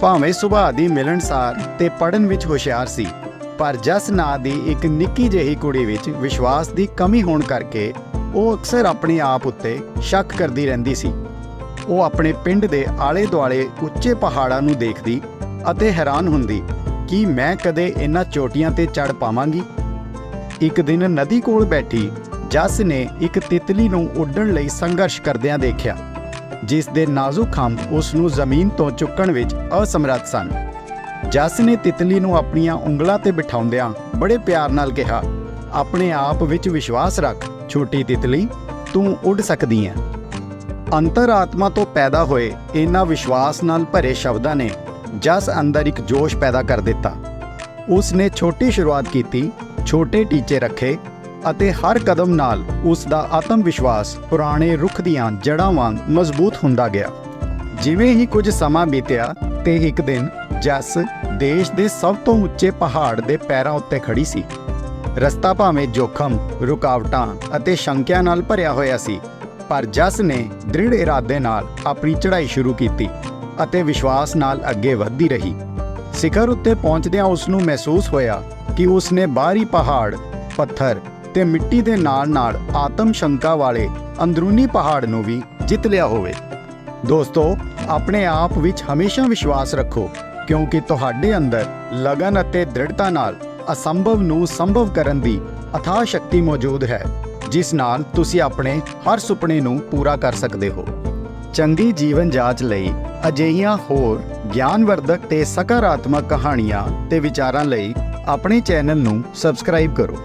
ਭਾਵੇਂ ਸੁਭਾਅ ਦੀ ਮਿਲਣਸਾਰ ਤੇ ਪੜਨ ਵਿੱਚ ਹੁਸ਼ਿਆਰ ਸੀ, ਪਰ ਜਸ ਨਾਂ ਦੀ ਇੱਕ ਨਿੱਕੀ ਜਿਹੀ ਕੁੜੀ ਵਿੱਚ ਵਿਸ਼ਵਾਸ ਦੀ ਕਮੀ ਹੋਣ ਕਰਕੇ ਉਹ ਅਕਸਰ ਆਪਣੇ ਆਪ ਉੱਤੇ ਸ਼ੱਕ ਕਰਦੀ ਰਹਿੰਦੀ ਸੀ। ਉਹ ਆਪਣੇ ਪਿੰਡ ਦੇ ਆਲੇ-ਦੁਆਲੇ ਉੱਚੇ ਪਹਾੜਾਂ ਨੂੰ ਦੇਖਦੀ ਅਤੇ ਹੈਰਾਨ ਹੁੰਦੀ, ਕਿ ਮੈਂ ਕਦੇ ਇਹਨਾਂ ਚੋਟੀਆਂ ਤੇ ਚੜ ਪਾਵਾਂਗੀ? ਇੱਕ ਦਿਨ ਨਦੀ ਕੋਲ ਬੈਠੀ ਜਸ ਨੇ ਇੱਕ ਤਿਤਲੀ ਨੂੰ ਉੱਡਣ ਲਈ ਸੰਘਰਸ਼ ਕਰਦਿਆਂ ਦੇਖਿਆ। ਜਿਸ ਦੇ ਨਾਜ਼ੁਕ ਖੰਭ ਉਸ ਨੂੰ ਜ਼ਮੀਨ ਤੋਂ ਚੁੱਕਣ ਵਿੱਚ ਅਸਮਰੱਥ ਸਨ। ਜਸ ਨੇ ਤਿਤਲੀ ਨੂੰ ਆਪਣੀਆਂ ਉਂਗਲਾਂ ਤੇ ਬਿਠਾਉਂਦਿਆਂ ਬੜੇ ਪਿਆਰ ਨਾਲ ਕਿਹਾ, ਆਪਣੇ ਆਪ ਵਿੱਚ ਵਿਸ਼ਵਾਸ ਰੱਖ, ਛੋਟੀ ਤਿਤਲੀ, ਤੂੰ ਉੱਡ ਸਕਦੀ ਹੈ। ਅੰਤਰਾਤਮਾ ਤੋਂ ਪੈਦਾ ਹੋਏ ਇਹਨਾਂ ਵਿਸ਼ਵਾਸ ਨਾਲ ਭਰੇ ਸ਼ਬਦਾਂ ਨੇ ਜਸ ਅੰਦਰ ਇੱਕ ਜੋਸ਼ ਪੈਦਾ ਕਰ ਦਿੱਤਾ। ਉਸ ਨੇ ਛੋਟੀ ਸ਼ੁਰੂਆਤ ਕੀਤੀ, ਛੋਟੇ ਟੀਚੇ ਰੱਖੇ ਅਤੇ ਹਰ ਕਦਮ ਨਾਲ ਉਸ ਦਾ ਆਤਮ ਵਿਸ਼ਵਾਸ ਪੁਰਾਣੇ ਰੁੱਖ ਦੀਆਂ ਜੜ੍ਹਾਂ ਵਾਂਗ ਮਜ਼ਬੂਤ ਹੁੰਦਾ ਗਿਆ। ਜਿਵੇਂ ਹੀ ਕੁਝ ਸਮਾਂ ਬੀਤਿਆ ਤੇ ਇੱਕ ਦਿਨ ਜਸ ਦੇਸ਼ ਦੇ ਸਭ ਤੋਂ ਉੱਚੇ ਪਹਾੜ ਦੇ ਪੈਰਾਂ ਉੱਤੇ ਖੜੀ ਸੀ। ਰਸਤਾ ਭਾਵੇਂ ਜੋਖਮ, ਰੁਕਾਵਟਾਂ ਅਤੇ ਸ਼ੰਕਿਆਂ ਨਾਲ ਭਰਿਆ ਹੋਇਆ ਸੀ, ਪਰ ਜਸ ਨੇ ਦ੍ਰਿੜ ਇਰਾਦੇ ਨਾਲ ਆਪਣੀ ਚੜ੍ਹਾਈ ਸ਼ੁਰੂ ਕੀਤੀ ਅਤੇ ਵਿਸ਼ਵਾਸ ਨਾਲ ਅੱਗੇ ਵਧਦੀ ਰਹੀ। ਸਿਖਰ ਉੱਤੇ ਪਹੁੰਚਦਿਆਂ ਉਸ ਨੂੰ ਮਹਿਸੂਸ ਹੋਇਆ ਕਿ ਉਸ ਨੇ ਬਾਹਰੀ ਪਹਾੜ, ਪੱਥਰ ਤੇ ਮਿੱਟੀ ਦੇ ਨਾਲ-ਨਾਲ ਆਤਮ ਸ਼ੰਕਾ ਵਾਲੇ ਅੰਦਰੂਨੀ ਪਹਾੜ ਨੂੰ ਵੀ ਜਿੱਤ ਲਿਆ ਹੋਵੇ। ਦੋਸਤੋ, ਆਪਣੇ ਆਪ ਵਿੱਚ ਹਮੇਸ਼ਾ ਵਿਸ਼ਵਾਸ ਰੱਖੋ, ਕਿਉਂਕਿ ਤੁਹਾਡੇ ਅੰਦਰ ਲਗਨ ਅਤੇ ਦ੍ਰਿੜਤਾ ਨਾਲ ਅਸੰਭਵ ਨੂੰ ਸੰਭਵ ਕਰਨ ਦੀ ਅਥਾਹ ਸ਼ਕਤੀ ਮੌਜੂਦ ਹੈ, ਜਿਸ ਨਾਲ ਤੁਸੀਂ ਆਪਣੇ ਹਰ ਸੁਪਨੇ ਨੂੰ ਪੂਰਾ ਕਰ ਸਕਦੇ ਹੋ। ਚੰਗੀ ਜੀਵਨ ਜਾਂਚ ਲਈ ਅਜਿਹੀਆਂ ਹੋਰ ਗਿਆਨਵਰਧਕ ਤੇ ਸਕਾਰਾਤਮਕ ਕਹਾਣੀਆਂ ਤੇ ਵਿਚਾਰਾਂ ਲਈ ਆਪਣੇ ਚੈਨਲ ਨੂੰ ਸਬਸਕ੍ਰਾਈਬ ਕਰੋ।